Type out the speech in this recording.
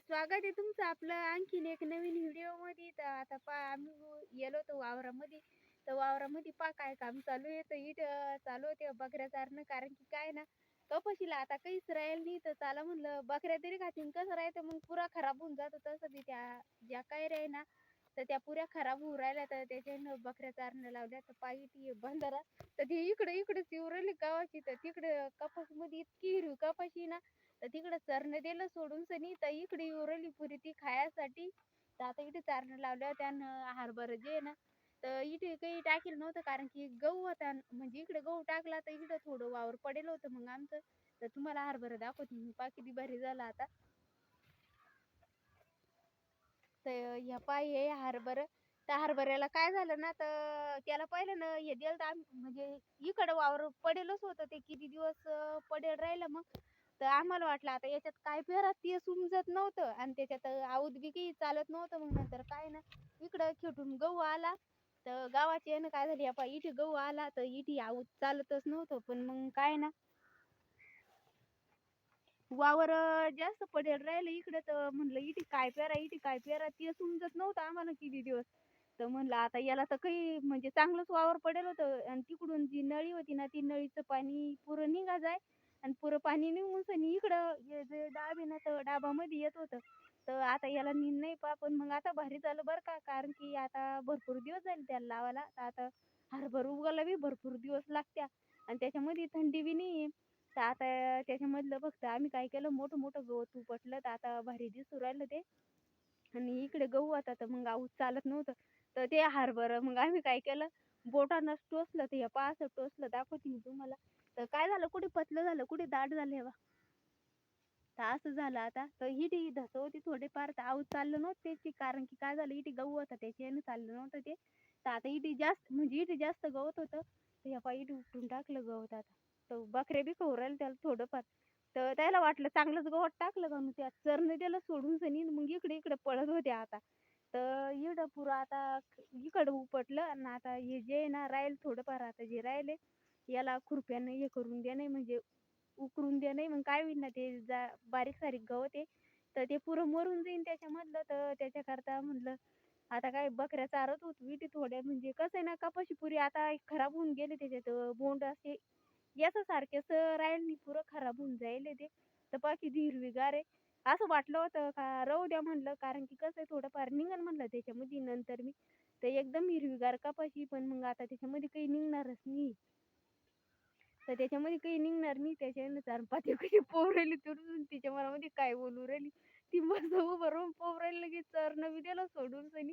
स्वागत आहे तुमचं आपलं. आणखीन एक नवीन व्हिडिओमध्ये. तर आता पा आम्ही गेलो होतो वावरामध्ये. तर वावरामध्ये पा काय काम चालू आहे? तर इथं चालू होते बकऱ्या चारणं कारण की काय ना कपाशीला आता काहीच राहील नाही. तर चाला म्हणलं बकऱ्या तरी खातील कसं राहतं? मग पुरा खराब होऊन जातो. तसं बी त्या ज्या काय रे ना तर त्या पुऱ्या खराब होऊ राहिल्या. तर त्याच्यानं बकऱ्या चारणं लावल्या. तर पायी ती बंधारा. तर ती इकडे इकडे चिवरली गावाची तर तिकडे कपाशीमध्ये इतकी हिरवी कपाशी ना तर तिकडं चरण दिलं सोडून सनी तर इकडे उरली पुरी ती खायासाठी. तर आता इथे चारणं लावल्या त्यानं हरभर जे ना तर इथे काही टाकेल नव्हतं कारण की गहू होता म्हणजे इकडे गहू टाकला तर इकडे थोडं वावर पडेल होतं मग आमचं. तर तुम्हाला हरभरा दाखवते मी पा किती भारी झाला आता. तर ह्या पाय हे हरभरा त्या हरभऱ्याला काय झालं ना तर त्याला पाहिलं ना हे दिलं तर म्हणजे इकडं वावर पडेलच होतं ते किती दिवस पडेल राहिलं मग. तर आम्हाला वाटलं आता याच्यात काय पेरा ते समजत नव्हतं आणि त्याच्यात आऊद बी काही चालत नव्हतं. मग नंतर काय ना इकडं खेटून गहू आला. तर गावाचे ना काय झाली? आपण इथे गहू आला तर इथे आऊद चालतच नव्हतं. पण मग काय ना वावर जास्त पडेल राहिलं इकडं तर म्हणलं इथे काय पेरा इथे काय पेरा ते समजत नव्हतं आम्हाला किती दिवस. तर म्हणलं आता याला तर काही म्हणजे चांगलंच वावर पडेल होतं. आणि तिकडून जी नळी होती ना ती नळीचं पाणी पुरं निघा जाय आणि पुरं पाणी निघून सनी इकडं हे जे डाब आहे ना तर डाबामध्ये येत होतं. तर आता याला नीन नाही पा पण मग आता भारी झालं बरं का? कारण की आता भरपूर दिवस झाले त्याला लावायला. तर आता हरभर उगायला बी भरपूर दिवस लागत्या. आणि त्याच्यामध्ये थंडी बी नाही तर आता त्याच्यामधलं फक्त आम्ही काय केलं मोठं मोठं गवत उपटलं. तर आता भारी दिसू राहिलं ते. आणि इकडे गहू आता तर मग आऊस चालत नव्हतं. तर ते हरभर मग आम्ही काय केलं बोटानं टोचलं. ते पा असं टोचलं दाखवते मी तुम्हाला. तर काय झालं? कुठे पतलं झालं? कुठे दाट झालं बा तर असं झालं आता. तर हिटी धसं होती थोडेफार. तर आऊत चाललं नव्हतं त्याची. कारण की काय झालं? इटी गहू होता. त्याच्यानं चाललं नव्हतं ते. तर आता इटी जास्त म्हणजे इटी जास्त गवत होतं. तर ह्या इटी इथे उपटून टाकलं गवत आता. तर बकऱ्या बी खाऊ त्याला थोडंफार. तर त्याला वाटलं चांगलंच गवत टाकलं का? मग त्या चरणे त्याला सोडून सनी मग इकडे इकडे पळत होते आता. तर इकडं पुरं आता इकडं उपटलं. आणि आता हे जे आहे ना राहील थोडंफार आता जे राहिले. याला खुरप्यानं हे करून दे नाही म्हणजे उकरून दे नाही मग काय होईल ना ते जा बारीक सारीक गवत आहे. तर ते पुरं मरून जाईन त्याच्यामधलं तर त्याच्याकरता म्हटलं आता काय बकऱ्या चारत होत विटी थोड्या म्हणजे कसं आहे ना कपाशी पुरी आता खराब होऊन गेले त्याच्यात बोंड असे याचं सारखेच राहील नाही पुरं खराब होऊन जाईल ते. तर बाकी हिरवीगार आहे. असं वाटलं होतं का राहू द्या म्हणलं कारण की कसं आहे थोडंफार निघन म्हणलं त्याच्यामध्ये नंतर मी. तर एकदम हिरवीगार कपाशी पण मग आता त्याच्यामध्ये काही निघणारच नाही. तर त्याच्यामध्ये काही निघणार नाही. त्याच्यानं चार पाच कशी पोवरायली तुरून तिच्या मनामध्ये काय बोलू राहिली. ती मस्त उभं राहून पोवरायला लगेच चरणं बी दिलं सोडून सनी.